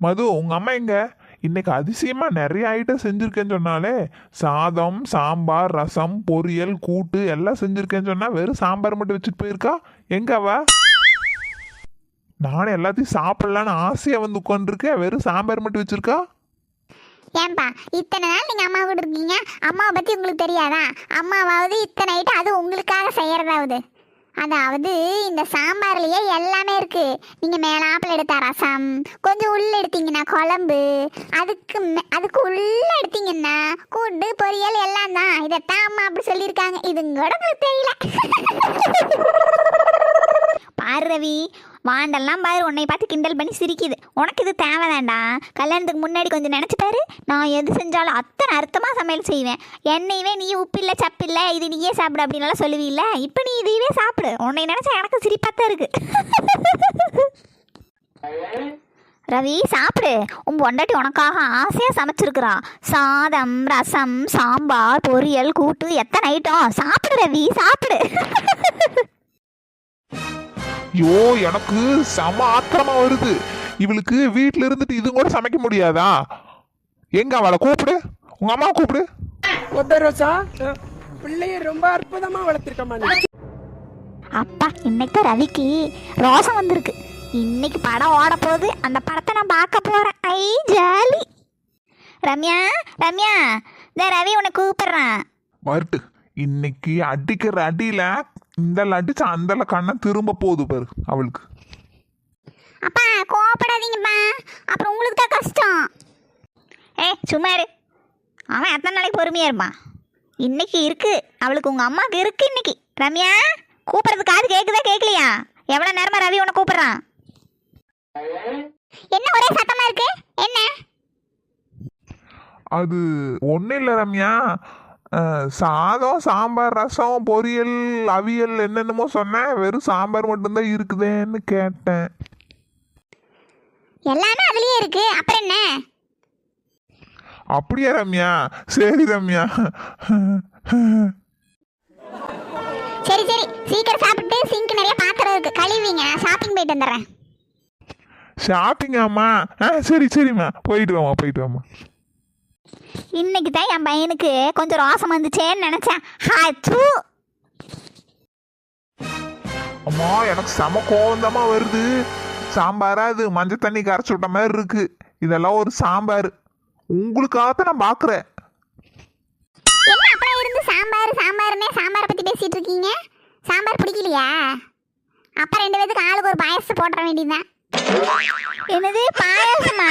மது உங்கள் அம்மா எங்க? இன்னைக்கு அதிசயமாக நிறைய ஐட்டம் செஞ்சுருக்கேன்னு சொன்னாலே சாதம் சாம்பார் ரசம் பொரியல் கூட்டு எல்லாம் செஞ்சுருக்கேன்னு சொன்னால் வெறும் சாம்பார் மட்டும் வச்சுட்டு போயிருக்கா? எங்க அவ? நானும் எல்லாத்தையும் சாப்பிட்லான்னு ஆசையாக வந்து உட்காந்துருக்கேன் வெறும் சாம்பார் மட்டும் வச்சுருக்கா? ஏன்பா இத்தனை நாள் நீங்கள் அம்மா கூட இருக்கீங்க? அம்மாவை பற்றி உங்களுக்கு தெரியாதா? அம்மாவாவது இத்தனை ஐட்டம் அது உங்களுக்காக செய்கிறதாவது அதாவது இந்த சாம்பார்லேயே எல்லாமே இருக்கு. நீங்கள் மேலாப்பில் எடுத்த ரசம் கொஞ்சம் உள்ள எடுத்தீங்கன்னா குழம்பு அதுக்கு அதுக்கு உள்ள எடுத்தீங்கன்னா கூண்டு பொரியல் எல்லாம் தான். இதைத்தான் அம்மா அப்படி சொல்லியிருக்காங்க. இதுங்கூட கூட தெரியல. பாரு ரவி வாண்டெல்லாம் பாரு உன்னை பார்த்து கிண்டல் பண்ணி சிரிக்குது. உனக்கு இது தேவைதான்டா. கல்யாணத்துக்கு முன்னாடி கொஞ்சம் நினச்சி பாரு. நான் எது செஞ்சாலும் அத்தனை அர்த்தமாக சமையல் செய்வேன். என்னையவே நீ உப்பில்லை சப்பில்லை இது நீயே சாப்பிடு அப்படின்லாம் சொல்லுவீல்ல. இப்போ நீ இதையவே சாப்பிடு. உன்னை நினச்சா எனக்கு சிரிப்பாக தான் இருக்கு. ரவி சாப்பிடு. உன் பொண்டாட்டி உனக்காக ஆசையாக சமைச்சிருக்கிறா. சாதம் ரசம் சாம்பார் பொரியல் கூட்டு எத்தனை ஐட்டம் சாப்பிடு ரவி சாப்பிடு. ஐயோ எனக்கு செம ஆத்திரமா வருது. இவளுக்கு வீட்ல இருந்துட்டு இது கூட சமைக்க முடியாதா? எங்க அவளை கூப்பிடு. உங்க அம்மா கூப்பிடு. ஒத்த ரோசா பிள்ளைய ரொம்ப அற்புதமா வளர்த்திருக்கமா அப்பா இன்னைக்கு தான் ரவிக்கு ரோசம் வந்திருக்கு. இன்னைக்கு படம் ஓட போகுது. அந்த படத்தை நான் பார்க்க போறேன். ஐ ஜாலி. ரம்யா ரம்யா இந்த ரவி உன்னை கூப்பிடுறான். வரட்டு. இன்னைக்கு அடிக்கிற அடியில இந்த அடிச்சு அந்த கண்ணை திரும்ப போகுது பாரு அவளுக்கு. அப்பா கோவப்படாதீங்கப்பா. அப்புறம் உங்களுக்கு தான் கஷ்டம். ஏ சும்மா இரு. அவன் எத்தனை நாளைக்கு பொறுமையா இருப்பான். இன்னைக்கு இருக்கு. அவளுக்கு உங்க அம்மாவுக்கு இருக்கு இன்னைக்கு. ரம்யா கூப்பிடுறது காது கேக்குதா கேட்கலையா எவ்வளவு நேரமா ரவி உன்னை கூப்பிடுறான்? என்ன ஒரே சத்தமா இருக்கு? என்ன? அது ஒன்றும் இல்லை ரம்யா. சாதம் சாம்பார் ரசம் பொரியல் அவியல் என்னென்னமோ சொன்னேன். வெறும் சாம்பார் மட்டும்தான் இருக்குதேன்னு கேட்டேன். எல்லாமே அதுலயே இருக்கு. அப்புறம் என்ன? அப்படியா ரம்யா? சரி ரம்யா. சரி சரி. சீக்கிரம் சாப்பிட்டு சிங்க் நிறைய பாத்திரம் இருக்கு கழுவிங்க. ஷாப்பிங் போயிட்டு வந்துடுறேன். ஷாப்பிங் ஆ சரி சரிம்மா. போயிட்டு வாம்மா போயிட்டு வாம்மா. இன்னைக்கு தான் என் பையனுக்கு கொஞ்சம் ரோசம் வந்துச்சேன்னு நினைச்சேன். ஹாச்சு. அம்மா எனக்கு செம கோவந்தமா வருது. சாம்பாரா இது? மஞ்சள் தண்ணி கரைச்சி விட்ட மாதிரி இருக்கு. இதெல்லாம் ஒரு சாம்பார். உங்களுக்காகத்தான் நான் பார்க்குறேன் என்ன அப்புறம் இருந்து சாம்பார் சாம்பார்னே சாம்பாரை பத்தி பேசிட்டு இருக்கீங்க? சாம்பார் பிடிக்கலையா? அப்ப ரெண்டு பேத்துக்கு ஆளுக்கு ஒரு பாயசம் போட்டுற வேண்டியதுதான். என்னது? பாயசமா?